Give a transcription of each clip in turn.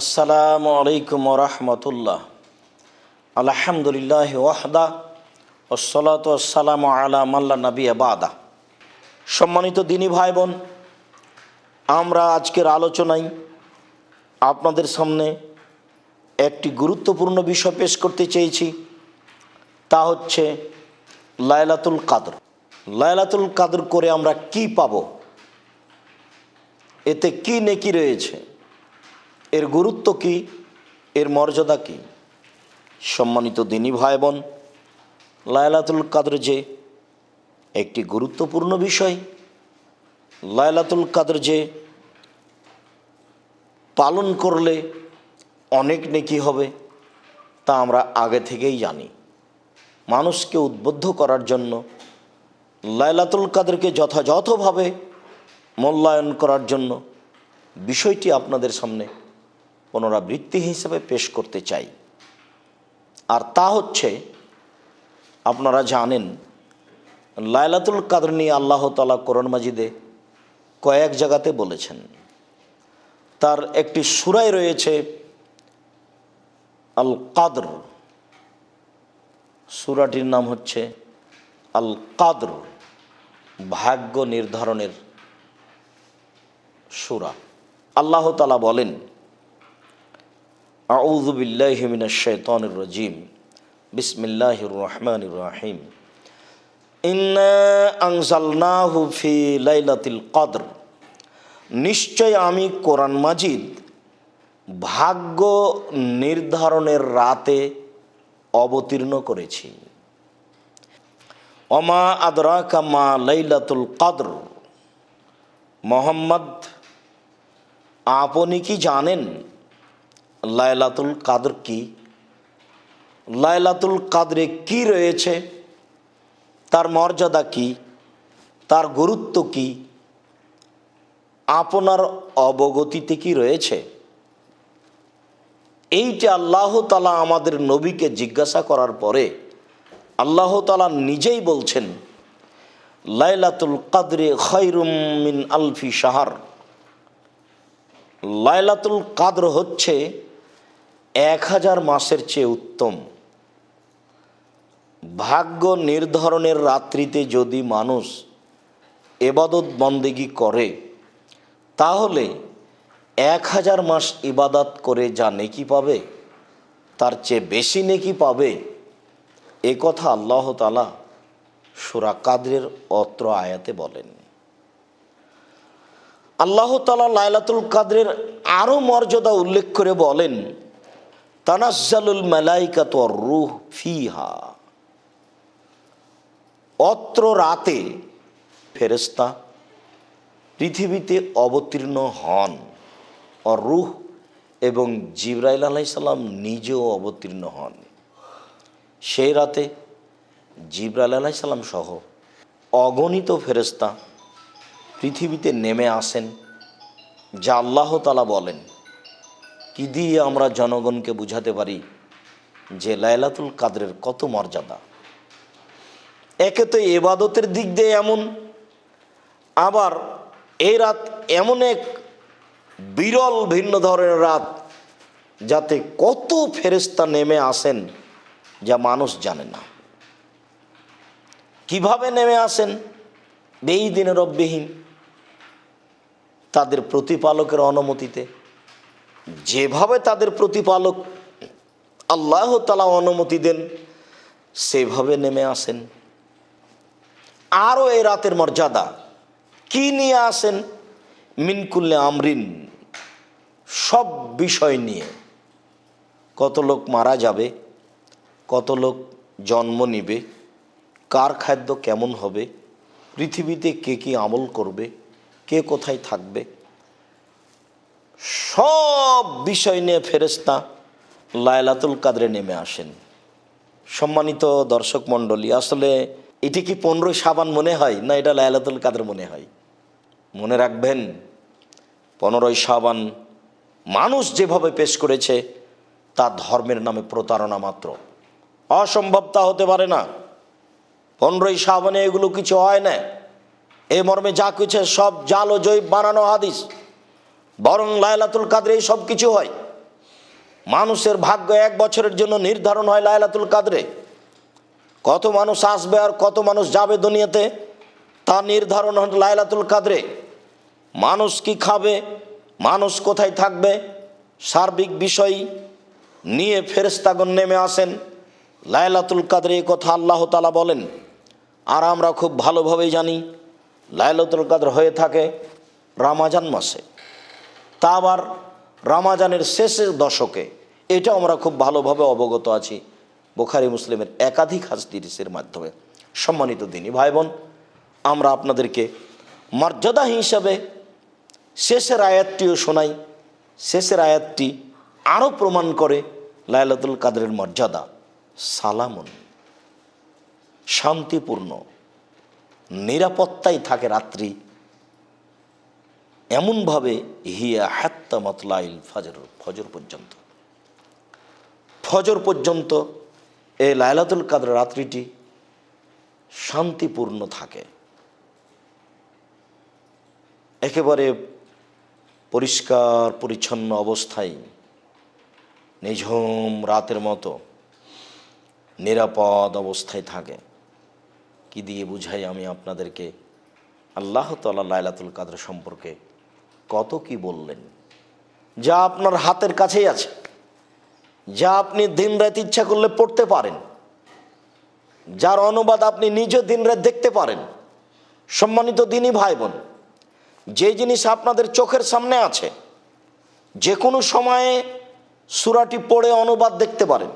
আসসালামু আলাইকুম রহমতুল্লাহ। আলহামদুলিল্লাহ ওয়াহদা ওসলাত আসসালাম আলা মাল্লা নবী আবাদা সম্মানিত দিনী ভাই বোন আমরা আজকের আলোচনায় আপনাদের সামনে একটি গুরুত্বপূর্ণ বিষয় পেশ করতে চেয়েছি, তা হচ্ছে লায়লাতুল কাদর। লায়লাতুল কাদর করে আমরা কি পাব? এতে কি নেকি রয়েছে? এর গুরুত্ব কি? এর মর্যাদা কি? সম্মানিত দিনী ভাই বোন লায়লাতুল কাদর যে একটি গুরুত্বপূর্ণ বিষয় লায়লাতুল কাদর যে পালন করলে অনেক নেকি হবে, তা আমরা আগে থেকেই জানি। মানুষকে উদ্বুদ্ধ করার জন্য লায়লাতুল কাদেরকে যথাযথভাবে মূল্যায়ন করার জন্য বিষয়টি আপনাদের সামনে পুনরাবৃত্তি হিসেবে পেশ করতে চাই। আর তা হচ্ছে, আপনারা জানেন লায়লাতুল কাদর নিয়ে আল্লাহ তালা কোরআন মাজিদে কয়েক জায়গাতে বলেছেন। তার একটি সুরাই রয়েছে আল কাদর সুরাটির নাম হচ্ছে আল কাদর ভাগ্য নির্ধারণের সুরা। আল্লাহ তালা বলেন আউজুবিল্লাহমিনা শৈতনুর রজিম। বিসমিল্লাহির রহমানির রাহিম। ইন্নাহু ফি লাইলাতিল কদর। নিশ্চয় আমি কোরআন মাজিদ ভাগ্য নির্ধারণের রাতে অবতীর্ণ করেছি। অমা আদরা কামা লাইলাতুল কদর। মোহাম্মদ, আপনি কি জানেন লায়লাতুল কাদর কি? লায়লাতুল কাদরে কি রয়েছে? তার মর্যাদা কি? তার গুরুত্ব কি? আপনার অবগতিতে কি রয়েছে? এইটা আল্লাহ তালা আমাদের নবীকে জিজ্ঞাসা করার পরে আল্লাহ তালা নিজেই বলছেন, লাইলাতুল কাদরে মিন আলফি সাহার লাইলাতুল কাদর হচ্ছে এক হাজার মাসের চেয়ে উত্তম। ভাগ্য নির্ধারণের রাত্রিতে যদি মানুষ এবাদত বন্দেগি করে, তাহলে এক হাজার মাস ইবাদত করে যা নেকি পাবে, তার চেয়ে বেশি নেকি পাবে, এ কথা আল্লাহ তালা সুরা কাদরের অত্র আয়াতে বলেন। আল্লাহ তালা লাইলাতুল কাদরের আরও মর্যাদা উল্লেখ করে বলেন তানাজ্জালুল মালাইকাত রুহ ফিহা। অত্র রাতে ফেরেস্তা পৃথিবীতে অবতীর্ণ হন। অর রুহ এবং জিব্রাইল আলাইসাল্লাম নিজেও অবতীর্ণ হন। সেই রাতে জিব্রাইল আলাইসাল্লাম সহ অগণিত ফেরেস্তা পৃথিবীতে নেমে আসেন, যা আল্লাহ তালা বলেন কি দিয়ে আমরা জনগণকে বুঝাতে পারি যে লাইলাতুল কাদরের কত মর্যাদা? একে তো এবাদতের দিক দিয়ে এমন, আবার এই রাত এমন এক বিরল ভিন্ন ধরনের রাত যাতে কত ফেরেস্তা নেমে আসেন যা মানুষ জানে না। কীভাবে নেমে আসেন? এই দিনের অব্যহীন তাদের প্রতিপালকের অনুমতিতে। যেভাবে তাদের প্রতিপালক আল্লাহ তালা অনুমতি দেন, সেভাবে নেমে আসেন। আরও এই রাতের মর্যাদা কি নিয়ে আসেন? মিনকুল্লে আমরিন, সব বিষয় নিয়ে। কত লোক মারা যাবে, কত লোক জন্ম নিবে, কার খাদ্য কেমন হবে, পৃথিবীতে কে কী আমল করবে, কে কোথায় থাকবে সব বিষয় নিয়ে ফেরেস্তা লায়লাতুল কাদরে নেমে আসেন। সম্মানিত দর্শক মণ্ডলী, আসলে এটি কি পনেরোই সাবান মনে হয় না এটা লায়লাতুল কাদের মনে হয়? মনে রাখবেন, পনেরোই সাবান মানুষ যেভাবে পেশ করেছে, তা ধর্মের নামে প্রতারণা মাত্র। অসম্ভব তা হতে পারে না। পনেরোই সাবানে এগুলো কিছু হয় না। এ মর্মে যা কিছু সব জাল ও জৈব বানানো হাদিস। বরং লায়লাতুল কাদরে সব কিছু হয়। মানুষের ভাগ্য এক বছরের জন্য নির্ধারণ হয় লায়লাতুল কাদরে। কত মানুষ আসবে আর কত মানুষ যাবে দুনিয়াতে, তা নির্ধারণ হয় লায়লাতুল কাদরে। মানুষ কি খাবে, মানুষ কোথায় থাকবে, সার্বিক বিষয় নিয়ে ফেরেস্তাগণ নেমে আসেন। লায়লাতুল কাদরে কথা আল্লাহ তালা বলেন। আর আমরা খুব ভালোভাবেই জানি লায়লাতুল কাদর হয়ে থাকে রামাজান মাসে। তা আবার রামাজানের শেষের দশকে। এটা আমরা খুব ভালোভাবে অবগত আছি বোখারি মুসলিমের একাধিক হাসদিরিসের মাধ্যমে। সম্মানিত দিনী ভাই বোন আমরা আপনাদেরকে মর্যাদা হিসাবে শেষের আয়াতটিও শোনাই। শেষের আয়াতটি আরও প্রমাণ করে লায়লাতুল কাদরের মর্যাদা। সালামুন। শান্তিপূর্ণ। নিরাপত্তায় থাকে রাত্রি। এমনভাবে হিয়া হাত্তা মতলাইল ফজর ফজর পর্যন্ত। ফজর পর্যন্ত এই লায়লাতুল কাদর রাত্রিটি শান্তিপূর্ণ থাকে। একেবারে পরিষ্কার, পরিচ্ছন্ন অবস্থায়, নিঝুম রাতের মতো নিরাপদ অবস্থায় থাকে। কি দিয়ে বুঝাই আমি আপনাদেরকে? আল্লাহ তাল্লাহ লাইলাতুল কাদর সম্পর্কে কত কি বললেন? যা আপনার হাতের কাছেই আছে। যা আপনি দিন রাত ইচ্ছা করলে পড়তে পারেন। যার অনুবাদ আপনি নিজে দিন রাত দেখতে পারেন। সম্মানিত দিনই ভাই বোন যে জিনিস আপনাদের চোখের সামনে আছে, যে কোনো সময়ে সুরাটি পড়ে অনুবাদ দেখতে পারেন।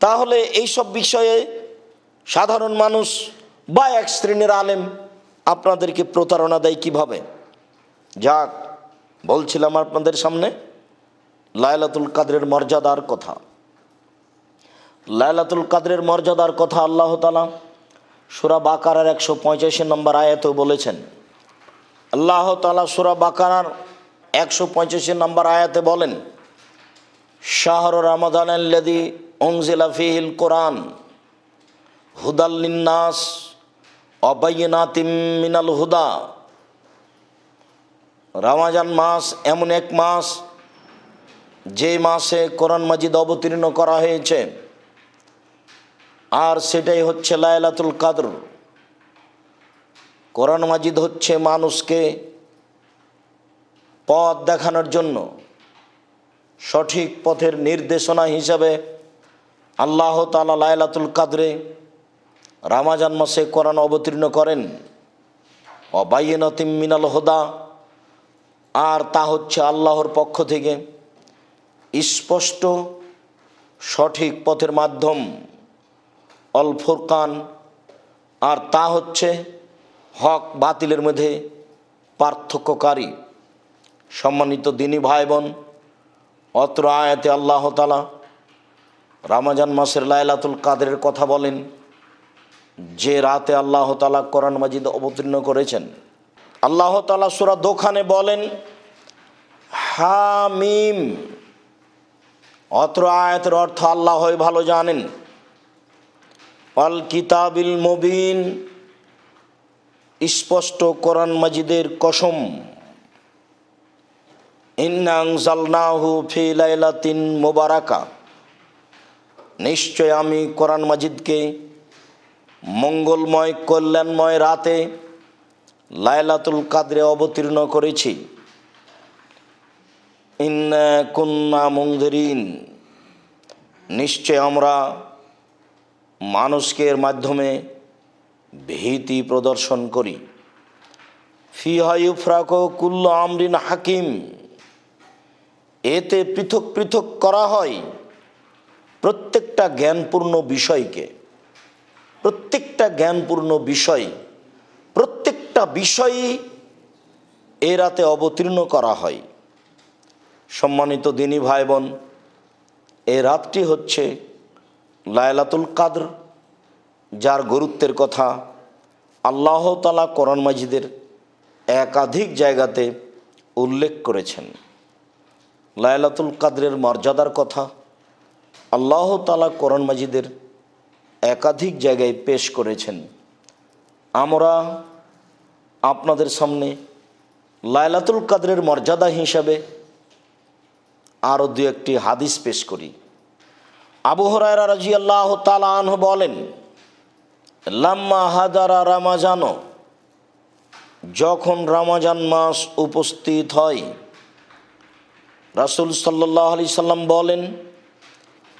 তাহলে এইসব বিষয়ে সাধারণ মানুষ বা এক শ্রেণির আলেম আপনাদেরকে প্রতারণা দেয় কীভাবে? যাক, বলছিলাম আপনাদের সামনে লায়লাতুল কাদরের মর্যাদার কথা। লায়লাতুল কাদরের মর্যাদার কথা আল্লাহ তালা সুরা বাকারার একশো পঁচাশি নম্বর আয়াতেও বলেছেন। আল্লাহ তালা সুরা বাকারার একশো পঁচাশি নম্বর আয়াতে বলেন, শাহর রামাদান আল্লাদি ফিহিল কোরআন হুদাল্লিন্নাস অবাইনাতিম মিনাল হুদা। রামাজান মাস এমন এক মাস যে মাসে কোরআন মাজিদ অবতীর্ণ করা হয়েছে। আর সেটাই হচ্ছে লায়লাতুল কাদর। কোরআন মাজিদ হচ্ছে মানুষকে পথ দেখানোর জন্য সঠিক পথের নির্দেশনা হিসাবে আল্লাহ তালা লায়লাতুল কাদরে রামাজান মাসে কোরআন অবতীর্ণ করেন। অবাইনতিম মিনাল হোদা আর তা হচ্ছে আল্লাহর পক্ষ থেকে স্পষ্ট সঠিক পথের মাধ্যম, অল ফুরকান। আর তা হচ্ছে হক বাতিলের মধ্যে পার্থক্যকারী। সম্মানিত দিনী ভাই বোন অত্র আয়াতে আল্লাহ তালা রামাজান মাসের লায়লাতুল কাদের কথা বলেন, যে রাতে আল্লাহ তালা কোরআন মাজিদ অবতীর্ণ করেছেন আল্লাহ তালা সুরা দোকানে বলেন, হামিম। অত্র আয়াতের অর্থ আল্লাহ ভালো জানেন। অল কিতাবিল মবিন। স্পষ্ট কোরআন মাজিদের কসম। ইন্নাংজালনাহু ফি লাইলাতিন মোবারাকা। নিশ্চয় আমি কোরআন মাজিদকে মঙ্গলময়, কল্যাণময় রাতে লায়লাতুল কাদরে অবতীর্ণ করেছি। ইন্না কুন্না মুঙ্গরিন নিশ্চয় আমরা মানুষকে এর মাধ্যমে ভীতি প্রদর্শন করি। ফিহাইফ্রাক কুল্ল আমরিন হাকিম। এতে পৃথক পৃথক করা হয় প্রত্যেকটা জ্ঞানপূর্ণ বিষয়কে। প্রত্যেকটা জ্ঞানপূর্ণ বিষয় বিষয়ই এ রাতে অবতীর্ণ করা হয়। সম্মানিত দিনী ভাই বোন এ রাতটি হচ্ছে লায়লাতুল কাদর, যার গুরুত্বের কথা আল্লাহ তালা কোরআন মাজিদের একাধিক জায়গাতে উল্লেখ করেছেন। লায়লাতুল কাদরের মর্যাদার কথা আল্লাহ তালা কোরআন মাজিদের একাধিক জায়গায় পেশ করেছেন। আমরা আপনাদের সামনে লায়লাতুল কাদরের মর্যাদা হিসাবে আরও দু একটি হাদিস পেশ করি। আবু হরায়রা রাজি আল্লাহ তালাহ বলেন, লাম্মা হাদারা রামাজানো যখন রামাজান মাস উপস্থিত হয়, রাসুল সাল্লাহ আলি সাল্লাম বলেন,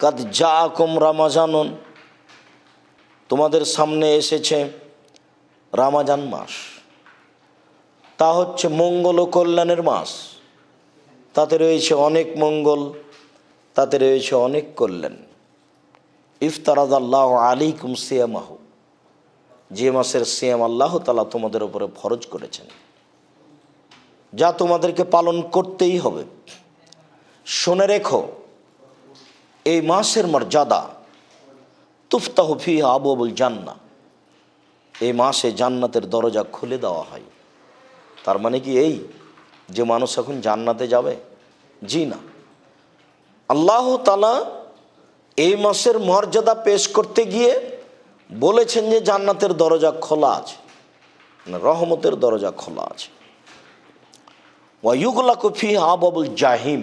কাদ যা আকুম রামাজানন তোমাদের সামনে এসেছে রামাজান মাস। তা হচ্ছে মঙ্গল ও কল্যাণের মাস। তাতে রয়েছে অনেক মঙ্গল, তাতে রয়েছে অনেক কল্যাণ। ইফতারাদ আল্লাহ আলিকুম সিয়ামাহ। যে মাসের সিয়াম আল্লাহ তালা তোমাদের উপরে ফরজ করেছেন। যা তোমাদেরকে পালন করতেই হবে। শুনে রেখো, এই মাসের মর্যাদা তুফতাহ ফি আবুল জান্না এই মাসে জান্নাতের দরজা খুলে দেওয়া হয়। তার মানে কি এই যে মানুষ এখন জান্নাতে যাবে? জি না। আল্লাহ তালা এই মাসের মর্যাদা পেশ করতে গিয়ে বলেছেন যে জান্নাতের দরজা খোলা আছে রহমতের দরজা খোলা আছে। ওয়াইগুলা কফি আবাবুল জাহিম।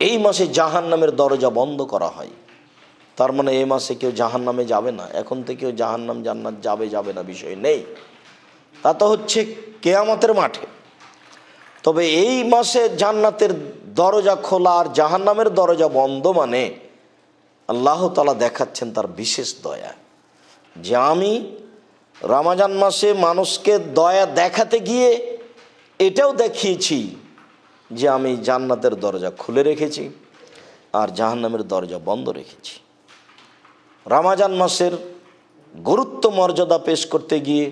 এই মাসে জাহান নামের দরজা বন্ধ করা হয়। তার মানে এই মাসে কেউ জাহান নামে যাবে না। এখন থেকেও জাহান নাম জান্নাত যাবে যাবে না, বিষয় নেই। তা তো হচ্ছে কেয়ামতের মাঠে। তবে এই মাসে জান্নাতের দরজা খোলা আর জাহান্নামের দরজা বন্ধ মানে আল্লাহ তালা দেখাচ্ছেন তার বিশেষ দয়া। যে আমি রামাজান মাসে মানুষকে দয়া দেখাতে গিয়ে এটাও দেখিয়েছি যে আমি জান্নাতের দরজা খুলে রেখেছি আর জাহান্নামের দরজা বন্ধ রেখেছি। রামাজান মাসের গুরুত্ব মর্যাদা পেশ করতে গিয়ে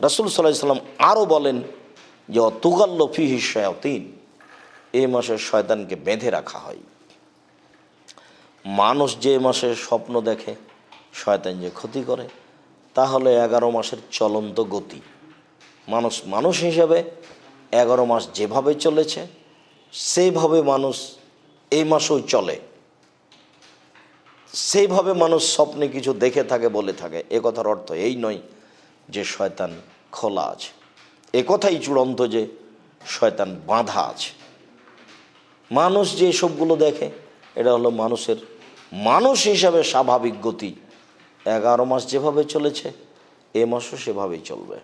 রাসুল সাল্লাহ সাল্লাম আরও বলেন যে, অতুগাল্ল ফিহি শয়াতিন এই মাসে শয়তানকে বেঁধে রাখা হয়। মানুষ যে মাসে স্বপ্ন দেখে, শয়তান যে ক্ষতি করে, তাহলে এগারো মাসের চলন্ত গতি। মানুষ মানুষ হিসাবে এগারো মাস যেভাবে চলেছে, সেইভাবে মানুষ এই মাসেও চলে। সেইভাবে মানুষ স্বপ্নে কিছু দেখে থাকে, বলে থাকে। এ কথার অর্থ এই নয় যে শয়তান খোলা আছে। এ কথাই চূড়ান্ত যে শয়তান বাঁধা আছে। মানুষ যে সবগুলো দেখে, এটা হলো মানুষের মানুষ হিসাবে স্বাভাবিক গতি। এগারো মাস যেভাবে চলেছে, এ মাসও সেভাবেই চলবে।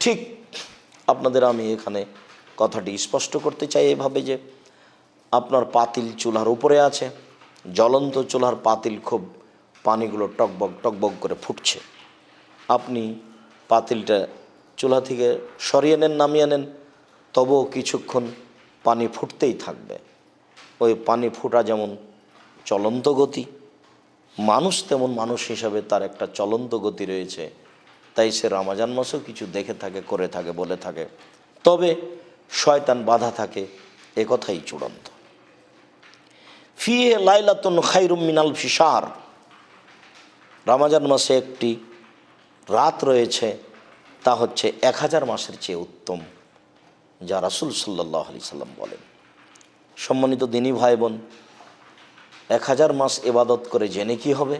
ঠিক আপনাদের আমি এখানে কথাটি স্পষ্ট করতে চাই এভাবে যে, আপনার পাতিল চুলার উপরে আছে, জ্বলন্ত চুলার পাতিল খুব পানিগুলো টকবক টকবক করে ফুটছে। আপনি পাতিলটা চুলা থেকে সরিয়ে নেন, নামিয়ে নেন, তবুও কিছুক্ষণ পানি ফুটতেই থাকবে। ওই পানি ফুটা যেমন চলন্ত গতি, মানুষ তেমন মানুষ হিসাবে তার একটা চলন্ত গতি রয়েছে। তাই সে রামাজান মাসেও কিছু দেখে থাকে, করে থাকে, বলে থাকে। তবে শয়তান বাধা থাকে, এ কথাই চূড়ান্ত। ফিয়ে লাইলাতুন খাইরুম মিনাল ফিসার রামাজান মাসে একটি রাত রয়েছে, তা হচ্ছে এক হাজার মাসের চেয়ে উত্তম, যা রাসুল সাল্লাহ আলি সাল্লাম বলেন। সম্মানিত দিনী ভাই বোন এক হাজার মাস এবাদত করে জেনে কি হবে?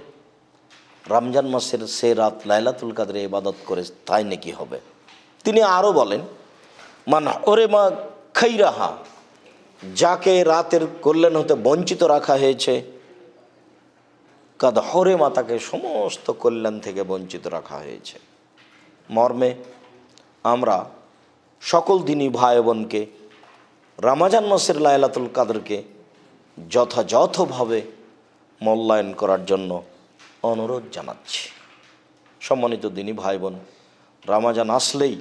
রমজান মাসের সে রাত লাইলাতুল কাদরে ইবাদত করে তাই নাকি হবে? তিনি আরও বলেন, মান ওরে মা খৈরাহা যাকে রাতের কল্যাণ হতে বঞ্চিত রাখা হয়েছে কাদ হরে মাতাকে সমস্ত কল্যাণ থেকে বঞ্চিত রাখা হয়েছে। মর্মে আমরা সকল দিনই ভাই বোনকে রামাজান মাসের লায়লাতুল কাদেরকে যথাযথভাবে মূল্যায়ন করার জন্য অনুরোধ জানাচ্ছি। সম্মানিত দিনী ভাই বোন রামাজান আসলেই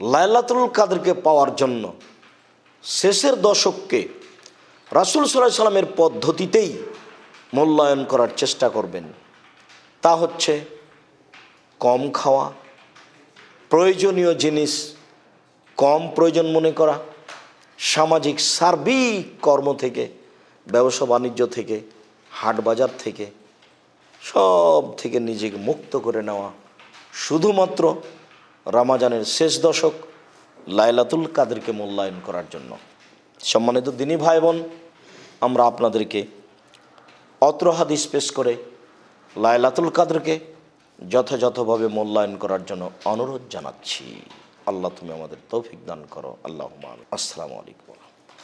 লায়লাতুল কাদেরকে পাওয়ার জন্য শেষের দশককে রাসুল সাল্লাহ সাল্লামের পদ্ধতিতেই মূল্যায়ন করার চেষ্টা করবেন। তা হচ্ছে কম খাওয়া, প্রয়োজনীয় জিনিস কম প্রয়োজন মনে করা, সামাজিক সার্বিক কর্ম থেকে, ব্যবসা বাণিজ্য থেকে, হাট বাজার থেকে, সব থেকে নিজেকে মুক্ত করে নেওয়া। শুধুমাত্র রামাজানের শেষ দশক লাইলাতুল কাদেরকে মূল্যায়ন করার জন্য। সম্মানিত দিনী ভাই বোন, আমরা আপনাদেরকে অত্র হাদিস পেশ করে লায়লাতুল কাদরকে যথাযথভাবে মূল্যায়ন করার জন্য অনুরোধ জানাচ্ছি। আল্লাহ তুমি আমাদের তৌফিক দান করো। আল্লাহ আসসালামু আলাইকুম।